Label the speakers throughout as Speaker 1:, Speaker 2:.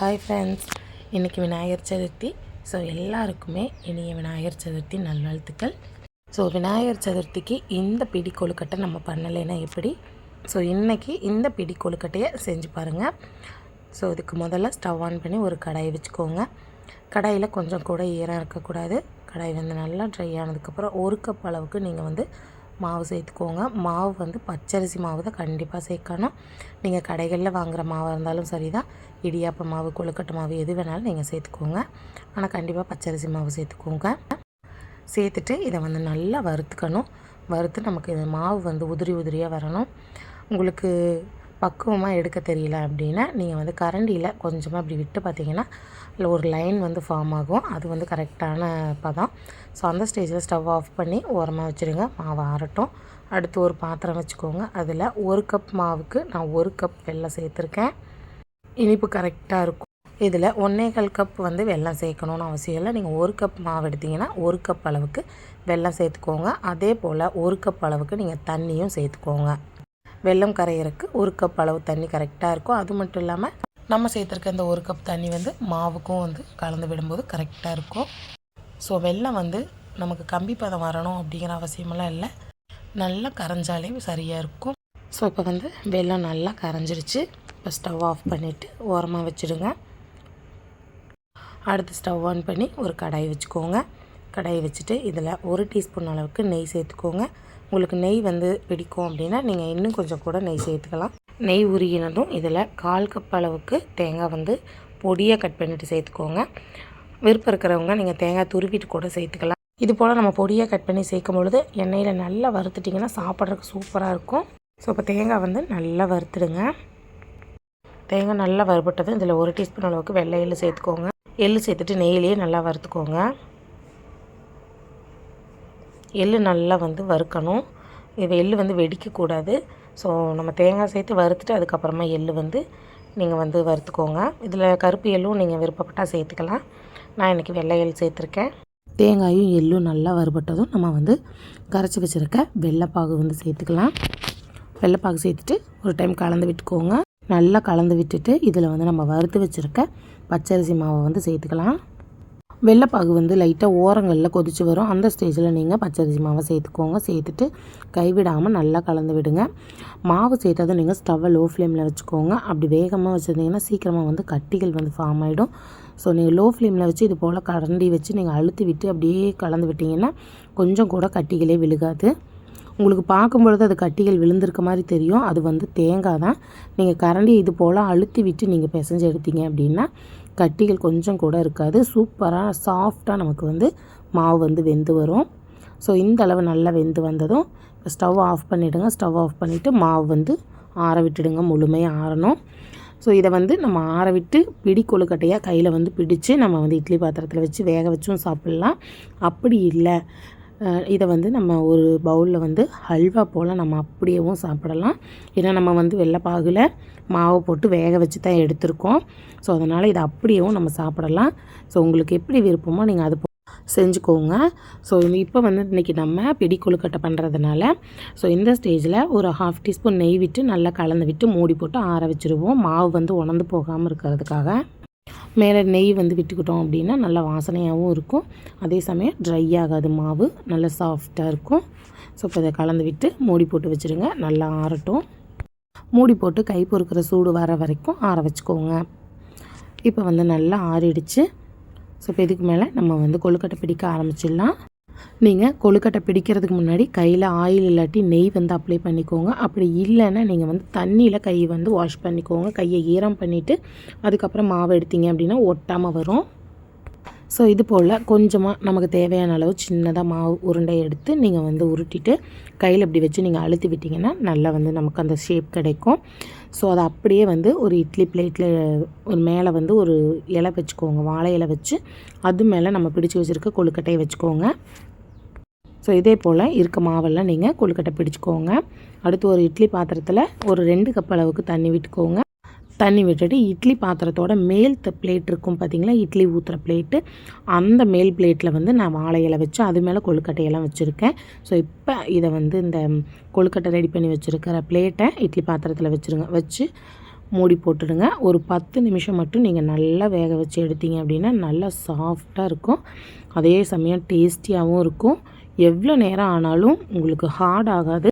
Speaker 1: Hi friends இன்றைக்கி Vinayagar Chaturthi. So எல்லாருக்குமே இனிய விநாயகர் சதுர்த்தி நல்வாழ்த்துக்கள். ஸோ விநாயகர் சதுர்த்திக்கு இந்த பிடி கொழுக்கட்டை நம்ம பண்ணலைன்னா எப்படி? ஸோ இன்றைக்கி இந்த பிடி கொழுக்கட்டையை செஞ்சு பாருங்கள் ஸோ இதுக்கு முதல்ல ஸ்டவ் ஆன் பண்ணி ஒரு கடாயை வச்சுக்கோங்க. கடாயில் கொஞ்சம் கூட ஈரம் இருக்கக்கூடாது. கடாய் வந்து நல்லா ட்ரை ஆனதுக்கப்புறம் ஒரு கப் அளவுக்கு நீங்கள் வந்து மாவு சேர்த்துக்கோங்க. மாவு வந்து பச்சரிசி மாவு தான் கண்டிப்பாக சேர்க்கணும். நீங்கள் கடைகளில் வாங்குகிற மாவாக இருந்தாலும் சரி தான் இடியாப்ப மாவு கொழுக்கட்டை மாவு எது வேணாலும் நீங்கள் சேர்த்துக்கோங்க. ஆனால் கண்டிப்பாக பச்சரிசி மாவு சேர்த்துக்கோங்க. சேர்த்துட்டு இதை வந்து நல்லா வறுத்துக்கணும். வறுத்து நமக்கு இந்த மாவு வந்து உதிரி உதிரியாக வரணும். உங்களுக்கு பக்குவமாக எடுக்க தெரியல அப்படின்னா நீங்கள் வந்து கரண்டியில் கொஞ்சமாக அப்படி விட்டு பார்த்தீங்கன்னா இல்லை ஒரு லைன் வந்து ஃபார்ம் ஆகும். அது வந்து கரெக்டான பதம். ஸோ அந்த ஸ்டேஜில் ஸ்டவ் ஆஃப் பண்ணி ஓரமாக வச்சுருங்க. மாவு ஆறட்டும். அடுத்து ஒரு பாத்திரம் வச்சுக்கோங்க. அதில் ஒரு கப் மாவுக்கு நான் ஒரு கப் வெல்லம் சேர்த்துருக்கேன். இனிப்பு கரெக்டாக இருக்கும். இதில் ஒன்றேகால் கப் வந்து வெல்லம் சேர்க்கணுன்னு அவசியம் இல்லை. நீங்கள் ஒரு கப் மாவு எடுத்திங்கன்னா ஒரு கப் அளவுக்கு வெல்லம் சேர்த்துக்கோங்க. அதே போல் ஒரு கப் அளவுக்கு நீங்கள் தண்ணியும் சேர்த்துக்கோங்க. வெள்ளம் கரையிறதுக்கு ஒரு கப் அளவு தண்ணி கரெக்டாக இருக்கும். அது மட்டும் இல்லாமல் நம்ம சேர்த்துருக்க இந்த ஒரு கப் தண்ணி வந்து மாவுக்கும் வந்து கலந்து விடும்போது கரெக்டாக இருக்கும். ஸோ வெல்லம் வந்து நமக்கு கம்பி பதம் வரணும் அப்படிங்கிற அவசியமெல்லாம் இல்லை. நல்லா கரைஞ்சாலே சரியாக இருக்கும். ஸோ இப்போ வந்து வெள்ளம் நல்லா கரைஞ்சிருச்சு. இப்போ ஸ்டவ் ஆஃப் பண்ணிவிட்டு ஓரமாக வச்சுடுங்க. அடுத்து ஸ்டவ் ஆன் பண்ணி ஒரு கடாய் வச்சுக்கோங்க. கடாயை வச்சுட்டு இதில் ஒரு டீஸ்பூன் அளவுக்கு நெய் சேர்த்துக்கோங்க. உங்களுக்கு நெய் வந்து பிடிக்கும் அப்படின்னா நீங்கள் இன்னும் கொஞ்சம் கூட நெய் சேர்த்துக்கலாம். நெய் உருகினதும் இதில் கால் கப் அளவுக்கு தேங்காய் வந்து பொடியாக கட் பண்ணிவிட்டு சேர்த்துக்கோங்க. விருப்பம் இருக்கிறவங்க நீங்கள் தேங்காய் துருவிட்டு கூட சேர்த்துக்கலாம். இது போல் நம்ம பொடியாக கட் பண்ணி சேர்க்கும் பொழுது எண்ணெயில் நல்லா வறுத்துட்டிங்கன்னா சாப்பிட்றதுக்கு சூப்பராக இருக்கும். ஸோ இப்போ தேங்காய் வந்து நல்லா வறுத்துடுங்க. தேங்காய் நல்லா வறுபட்டதும் இதில் ஒரு டீஸ்பூன் அளவுக்கு வெள்ளை எள்ளு சேர்த்துக்கோங்க. எள்ளு சேர்த்துட்டு நெய்லேயே நல்லா வறுத்துக்கோங்க. எள்ளு நல்லா வந்து வறுக்கணும். இது எள்ளு வந்து வெடிக்கக்கூடாது. ஸோ நம்ம தேங்காய் சேர்த்து வறுத்துட்டு அதுக்கப்புறமா எள்ளு வந்து நீங்கள் வந்து வறுத்துக்கோங்க. இதில் கருப்பு எள்ளும் நீங்கள் விருப்பப்பட்டால் சேர்த்துக்கலாம். நான் இன்றைக்கி வெள்ளை எள் சேர்த்துருக்கேன். தேங்காயும் எள்ளும் நல்லா வறுபட்டதும் நம்ம வந்து கரைச்சி வச்சுருக்க வெள்ளைப்பாகு வந்து சேர்த்துக்கலாம். வெள்ளைப்பாகு சேர்த்துட்டு ஒரு டைம் கலந்து விட்டுக்கோங்க. நல்லா கலந்து விட்டுட்டு இதில் வந்து நம்ம வறுத்து வச்சுருக்க பச்சரிசி மாவை வந்து சேர்த்துக்கலாம். வெள்ளைப்பாகு வந்து லைட்டாக ஓரங்களில் கொதித்து வரும். அந்த ஸ்டேஜில் நீங்கள் பச்சரிசி மாவை சேர்த்துக்கோங்க. சேர்த்துட்டு கைவிடாமல் நல்லா கலந்து விடுங்க. மாவு சேர்த்தாதான் நீங்கள் ஸ்டவ்வை லோ ஃப்ளேமில் வச்சுக்கோங்க. அப்படி வேகமாக வச்சுருந்தீங்கன்னா சீக்கிரமாக வந்து கட்டிகள் வந்து ஃபார்ம் ஆகிடும் ஸோ நீங்கள் லோ ஃப்ளேமில் வச்சு இது போல் கரண்டி வச்சு நீங்கள் அழுத்தி விட்டு அப்படியே கலந்து விட்டிங்கன்னா கொஞ்சம் கூட கட்டிகளே விழுகாது. உங்களுக்கு பார்க்கும்பொழுது அது கட்டிகள் விழுந்திருக்க மாதிரி தெரியும். அது வந்து தேங்காய் தான். நீங்கள் கரண்டி இது போல் அழுத்தி விட்டு நீங்கள் பிசைஞ்சு எடுத்தீங்க அப்படின்னா கட்டிகள் கொஞ்சம் கூட இருக்காது. சூப்பராக சாஃப்டாக நமக்கு வந்து மாவு வந்து வெந்து வரும். ஸோ இந்த அளவு நல்லா வெந்து வந்ததும் ஸ்டவ் ஆஃப் பண்ணிவிடுங்க ஸ்டவ் ஆஃப் பண்ணிவிட்டு மாவு வந்து ஆற விட்டுடுங்க. முழுமையாக ஆறணும். ஸோ இதை வந்து நம்ம ஆற விட்டு பிடி கொழுக்கட்டையாக கையில் வந்து பிடிச்சு நம்ம வந்து இட்லி பாத்திரத்தில் வச்சு வேக வச்சும் சாப்பிட்லாம். அப்படி இல்லை. இதை வந்து நம்ம ஒரு பவுலில் வந்து ஹல்வா போல் நம்ம அப்படியேவும் சாப்பிடலாம். ஏன்னா நம்ம வந்து வெள்ளைப்பாகில் மாவை போட்டு வேக வச்சு தான் எடுத்திருக்கோம். ஸோ அதனால் இதை அப்படியேவும் நம்ம சாப்பிடலாம். ஸோ உங்களுக்கு எப்படி விருப்பமோ நீங்கள் அது செஞ்சுக்கோங்க. ஸோ இப்போ வந்து இன்றைக்கி நம்ம பிடி கொழுக்கட்டை பண்ணுறதுனால ஸோ இந்த ஸ்டேஜில் ஒரு ஹாஃப் டீஸ்பூன் நெய் விட்டு நல்லா கலந்து விட்டு மூடி போட்டு ஆற வச்சுருவோம். மாவு வந்து உணர்ந்து போகாமல் இருக்கிறதுக்காக. மேலே நெய் வந்து விட்டுக்கிட்டோம் அப்படின்னா நல்லா வாசனையாகவும் இருக்கும். அதே சமயம் ட்ரை ஆகாது மாவு நல்லா சாஃப்டாக இருக்கும். ஸோ இப்போ இதை கலந்து விட்டு மூடி போட்டு வச்சுருங்க நல்லா ஆறட்டும். மூடி போட்டு கை பொறுக்கிற சூடு வர வரைக்கும் ஆற வச்சுக்கோங்க. இப்போ வந்து நல்லா ஆறிடுச்சு. ஸோ இப்போ இதுக்கு மேலே நம்ம வந்து கொழுக்கட்டை பிடிக்க ஆரம்பிச்சிடலாம். நீங்கள் கொழுக்கட்டை பிடிக்கிறதுக்கு முன்னாடி கையில் ஆயில் இல்லாட்டி நெய் வந்து அப்ளை பண்ணிக்கோங்க. அப்படி இல்லைன்னா நீங்கள் வந்து தண்ணியில் கை வந்து வாஷ் பண்ணிக்கோங்க. கையை ஈரம் பண்ணிவிட்டு அதுக்கப்புறம் மாவு எடுத்தீங்க அப்படின்னா ஒட்டாமல் வரும். ஸோ இது போல் கொஞ்சமாக நமக்கு தேவையான அளவு சின்னதாக மாவு உருண்டை எடுத்து நீங்கள் வந்து உருட்டிட்டு கையில் இப்படி வச்சு நீங்கள் அழுத்தி விட்டிங்கன்னா நல்லா வந்து நமக்கு அந்த ஷேப் கிடைக்கும். ஸோ அதை அப்படியே வந்து ஒரு இட்லி பிளேட்டில் ஒரு மேலே வந்து ஒரு இலை வச்சுக்கோங்க. வாழை இலை வச்சு அது மேலே நம்ம பிடிச்சி வச்சுருக்க கொழுக்கட்டையை வச்சுக்கோங்க. ஸோ இதே போல் இருக்க மாவெல்லாம் நீங்கள் கொழுக்கட்டை பிடிச்சிக்கோங்க. அடுத்து ஒரு இட்லி பாத்திரத்தில் ஒரு ரெண்டு கப் அளவுக்கு தண்ணி விட்டுக்கோங்க. தண்ணி விட்டுட்டு இட்லி பாத்திரத்தோட மேல் பிளேட் இருக்கும் பார்த்தீங்களா இட்லி ஊற்றுற பிளேட்டு அந்த மேல் பிளேட்டில் வந்து நான் வாழை இலை வச்சு அது மேலே கொழுக்கட்டையெல்லாம் வச்சுருக்கேன். ஸோ இப்போ இதை வந்து இந்த கொழுக்கட்டை ரெடி பண்ணி வச்சுருக்கிற பிளேட்டை இட்லி பாத்திரத்தில் வச்சுருங்க வச்சு மூடி போட்டுடுங்க. ஒரு பத்து நிமிஷம் மட்டும் நீங்கள் நல்லா வேக வச்சு எடுத்தீங்க அப்படின்னா நல்லா சாஃப்டாக இருக்கும். அதே சமயம் டேஸ்டியாகவும் இருக்கும். எவ்வளோ நேரம் ஆனாலும் உங்களுக்கு ஹார்ட் ஆகாது.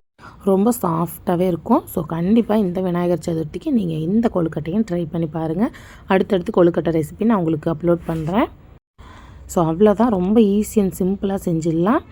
Speaker 1: ரொம்ப சாஃப்டாகவே இருக்கும். ஸோ கண்டிப்பாக இந்த விநாயகர் சதுர்த்திக்கு நீங்கள் இந்த கொழுக்கட்டையும் ட்ரை பண்ணி பாருங்கள் அடுத்தடுத்து கொழுக்கட்டை ரெசிபி நான் உங்களுக்கு அப்லோட் பண்ணுறேன் ஸோ அவ்வளோதான் ரொம்ப ஈஸி அண்ட் சிம்பிளாக செஞ்சிடலாம்.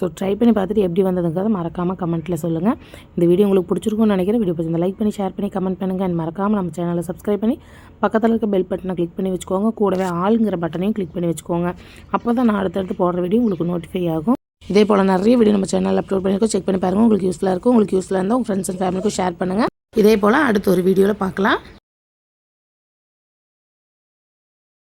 Speaker 1: ஸோ ட்ரை பண்ணி பார்த்துட்டு எப்படி வந்ததுங்கிறத மறக்காமல் கமெண்ட்டில் சொல்லுங்கள் இந்த வீடியோ உங்களுக்கு பிடிச்சிருக்கும்னு நினைக்கிறேன். வீடியோ பிடிச்சிருந்தா லைக் பண்ணி ஷேர் பண்ணி கமெண்ட் பண்ணுங்கள் அண்ட் மறக்காமல் நம்ம சேனலை சப்ஸ்கிரைப் பண்ணி பக்கத்தில் இருக்க பெல் பட்டனை கிளிக் பண்ணி வச்சுக்கோங்க. கூடவே ஆளுங்கிற பட்டனையும் கிளிக் பண்ணி வச்சுக்கோங்க. அப்போ தான் நான் அடுத்தடுத்து போடுற வீடியோ உங்களுக்கு நோட்டிஃபை ஆகும். இதே போல் நிறைய வீடியோ நம்ம சேனலில் அப்லோட் பண்ணியிருக்கோம் செக் பண்ணி பாருங்கள் உங்களுக்கு யூஸ்ஃபுல்லாக இருக்கும். உங்களுக்கு யூஸ்ஃபுல்லாக இருந்தால் உங்கள் ஃப்ரெண்ட்ஸ் அண்ட் ஃபேமிலிக்கும் ஷேர் பண்ணுங்கள் இதே போல் அடுத்த ஒரு வீடியோவில் பார்க்கலாம்.